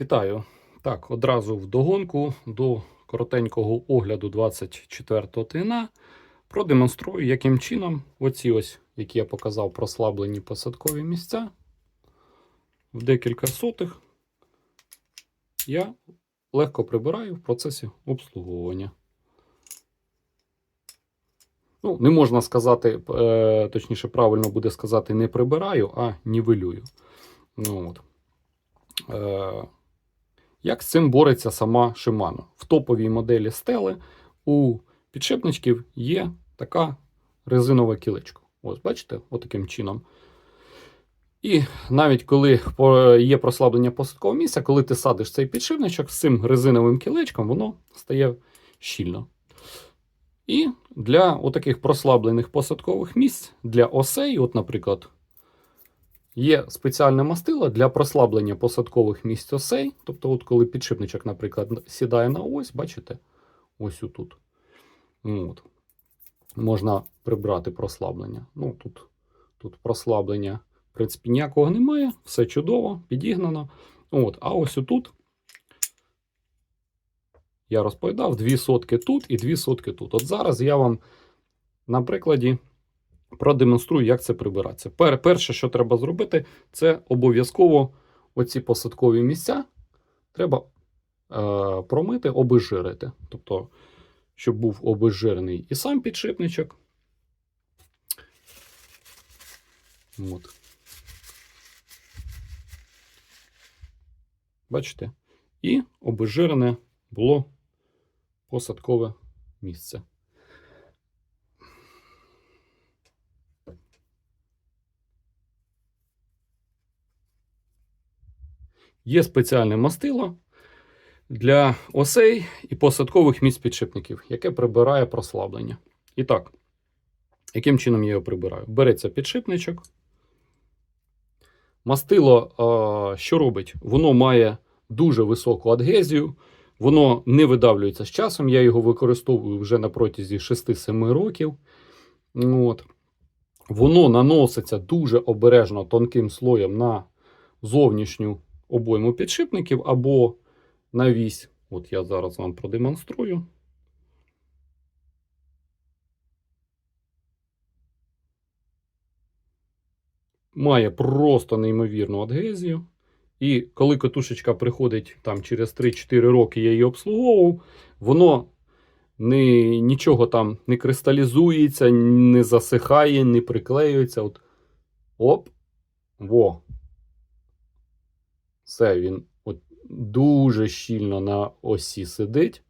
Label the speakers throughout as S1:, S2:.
S1: Вітаю. Так, одразу вдогонку до коротенького огляду 24-го ТНА продемонструю, яким чином оці ось, які я показав, прослаблені посадкові місця в декілька сотих я легко прибираю в процесі обслуговування. Ну, не можна сказати, е, точніше, правильно буде сказати, не прибираю, а нівелюю. Ну, от. Як з цим бореться сама Shimano? В топовій моделі стели у підшипничків є така резинова кілечка. Ось, бачите, отаким чином. І навіть коли є прослаблення посадкового місця, коли ти садиш цей підшипничок з цим резиновим кілечком, воно стає щільно. І для отаких прослаблених посадкових місць, для осей, от, наприклад, Є спеціальне мастило для прослаблення посадкових місць осей. Тобто, от коли підшипничок, наприклад, сідає на ось, бачите, ось отут. Ну, От. Можна прибрати прослаблення. Ну, тут, тут прослаблення, в принципі, ніякого немає, все чудово, підігнано. От. А ось отут я розповідав, дві сотки тут і дві сотки тут. От зараз я вам на прикладі продемонструю, як це прибирається. Пер, перше, що треба зробити, це обов'язково оці посадкові місця треба е, промити, обезжирити. Тобто, щоб був обезжирений і сам підшипничок. От. Бачите? І обезжирене було посадкове місце. Є спеціальне мастило для осей і посадкових місць підшипників, яке прибирає прослаблення. І так, яким чином я його прибираю? Береться підшипничок. Мастило, що робить? Воно має дуже високу адгезію, воно не видавлюється з часом. Я його використовую вже на протязі 6-7 років. От. Воно наноситься дуже обережно тонким слоєм на зовнішню обойму підшипників або на вісь. От я зараз вам продемонструю. Має просто неймовірну адгезію. І коли катушечка приходить там через 3-4 роки, я її обслуговував, воно не, нічого там не кристалізується, не засихає, не приклеюється. От, оп, во, все, він от дуже щільно на осі сидить.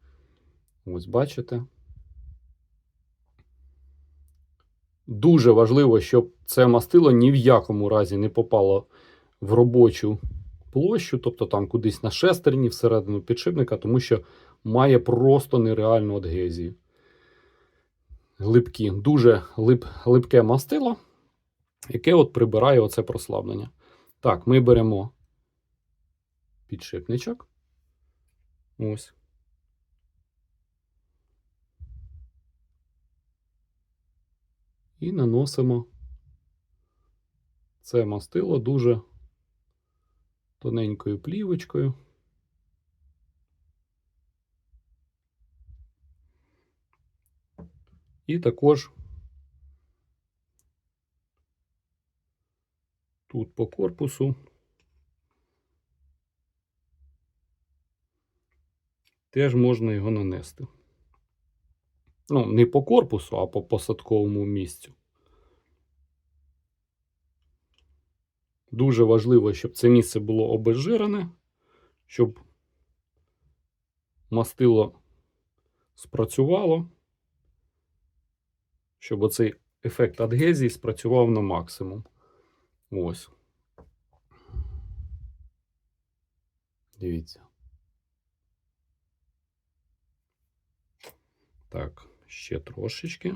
S1: Ось бачите. Дуже важливо, щоб це мастило ні в якому разі не попало в робочу площу, тобто там кудись на шестерні, всередину підшипника, тому що має просто нереальну адгезію. Глибкі, дуже глиб, глибке мастило, яке от прибирає оце прослаблення. Так, ми беремо підшипничок. Ось. І наносимо це мастило дуже тоненькою плівочкою. І також тут по корпусу теж можна його нанести. Ну, не по корпусу, а по посадковому місцю. Дуже важливо, щоб це місце було обезжирене, щоб мастило спрацювало, щоб оцей ефект адгезії спрацював на максимум. Ось. Дивіться. Так, ще трошечки.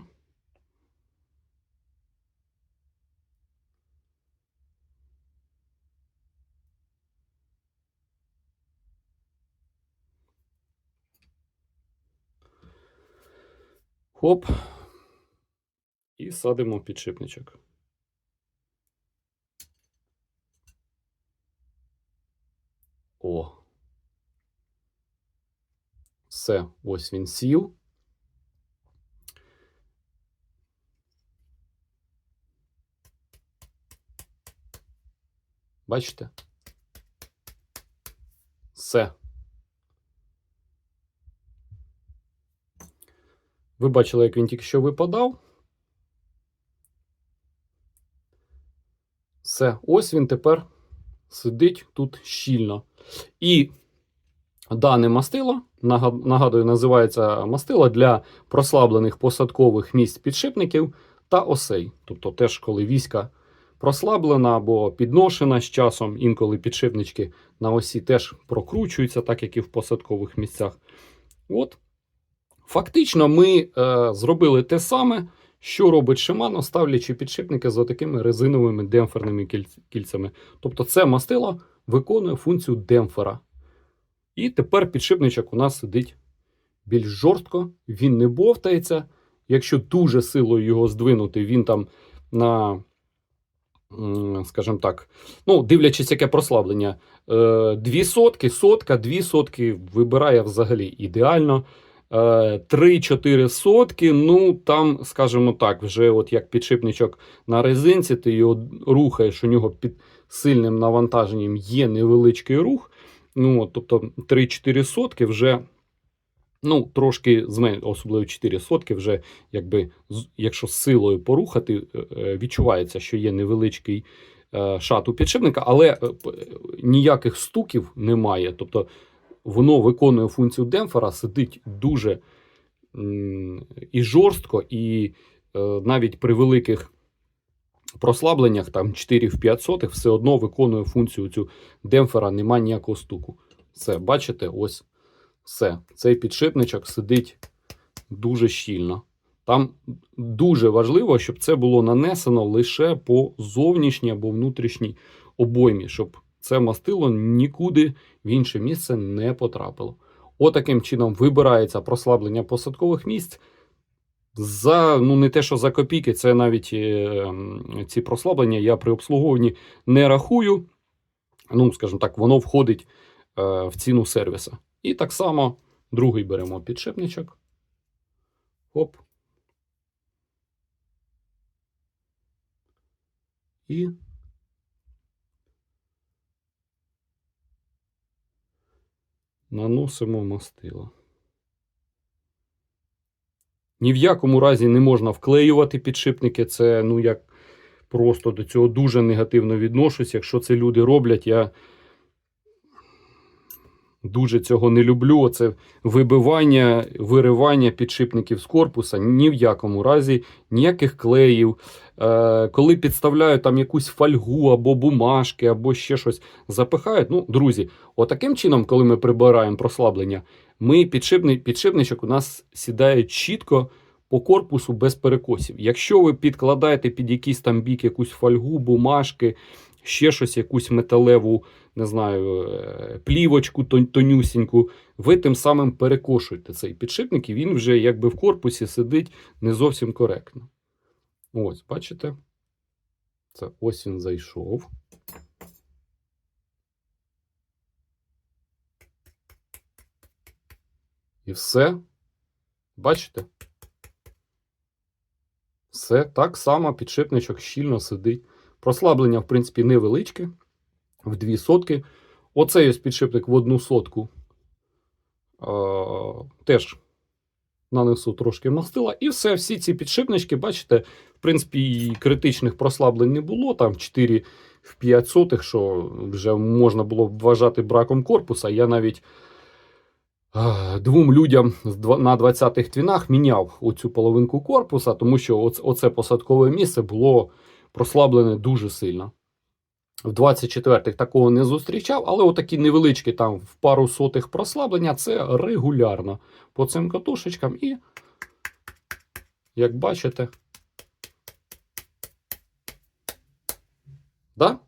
S1: Хоп. І садимо підшипничок. О, Все, ось він сів. Бачите? Все. Ви бачили, як він тільки що випадав. Все, ось він тепер сидить тут щільно. І дане мастило, нагадую, називається мастило для прослаблених посадкових місць підшипників та осей. Тобто, теж, коли війська прослаблена або підношена з часом, інколи підшипнички на осі теж прокручуються, так як і в посадкових місцях. От. Фактично, ми е, зробили те саме, що робить Shimano, ставлячи підшипники з такими резиновими демпферними кільцями. Тобто, це мастило виконує функцію демпфера. І тепер підшипничок у нас сидить більш жорстко, він не бовтається. Якщо дуже силою його здвинути, він там на, скажімо так, ну, дивлячись, яке прослаблення, е, дві сотки, сотка, дві сотки вибирає взагалі ідеально. Е, 3-4 сотки, ну там, скажімо так, вже от як підшипничок на резинці, ти його рухаєш, у нього під сильним навантаженням є невеличкий рух. Ну, тобто 3-4 сотки вже, ну, трошки змен... особливо 4 сотки, вже, якби, якщо силою порухати, е, е, відчувається, що є невеличкий е, шат у підшипника, але ніяких стуків немає. Тобто воно виконує функцію демпфера, сидить дуже і жорстко, і навіть при великих прослабленнях, там 4 в 5 сотих, все одно виконує функцію цю демпфера, немає ніякого стуку. Все, бачите, ось все. Цей підшипничок сидить дуже щільно. Там дуже важливо, щоб це було нанесено лише по зовнішній або внутрішній обоймі, щоб це мастило нікуди в інше місце не потрапило. Отаким чином вибирається прослаблення посадкових місць. За ну не те, що за копійки, це навіть е, ці прослаблення я при обслуговуванні не рахую. Ну, скажімо так, воно входить е, в ціну сервіса. І так само другий беремо підшипничок. Оп. І наносимо мастило. Ні в якому разі не можна вклеювати підшипники. Це ну як просто до цього дуже негативно відношусь. Якщо це люди роблять, я дуже цього не люблю. Оце вибивання, виривання підшипників з корпуса. Ні в якому разі, ніяких клеїв. Е, коли підставляють там якусь фольгу або бумажки, або ще щось запихають. Ну, друзі, отаким чином, коли ми прибираємо прослаблення, ми підшипний, підшипничок у нас сідає чітко по корпусу без перекосів. Якщо ви підкладаєте під якийсь там бік якусь фольгу, бумажки, ще щось, якусь металеву, не знаю, е, плівочку тонюсіньку, ви тим самим перекошуєте цей підшипник, і він вже якби в корпусі сидить не зовсім коректно. Ось, бачите? Це ось він зайшов. І все. Бачите? Все так само підшипничок щільно сидить. Прослаблення, в принципі, невеличке. В дві сотки. Оцей ось підшипник в одну сотку. Е, теж нанесу трошки мастила. І все, всі ці підшипнички, бачите, в принципі, і критичних прослаблень не було. Там 4 в 5 сотих, що вже можна було б вважати браком корпуса. Я навіть двом людям на 20-х твінах міняв оцю половинку корпуса, тому що оце посадкове місце було прослаблене дуже сильно. В 24-х такого не зустрічав, але отакі невеличкі там в пару сотих прослаблення це регулярно по цим катушечкам. І, як бачите, да?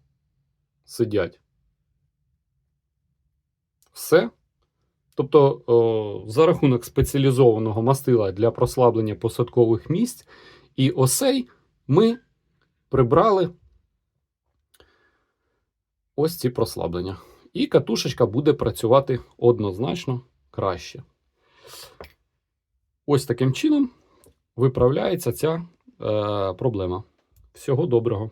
S1: сидять. Все. Тобто, о, за рахунок спеціалізованого мастила для прослаблення посадкових місць і осей ми прибрали ось ці прослаблення. І катушечка буде працювати однозначно краще. Ось таким чином виправляється ця е, проблема. Всього доброго.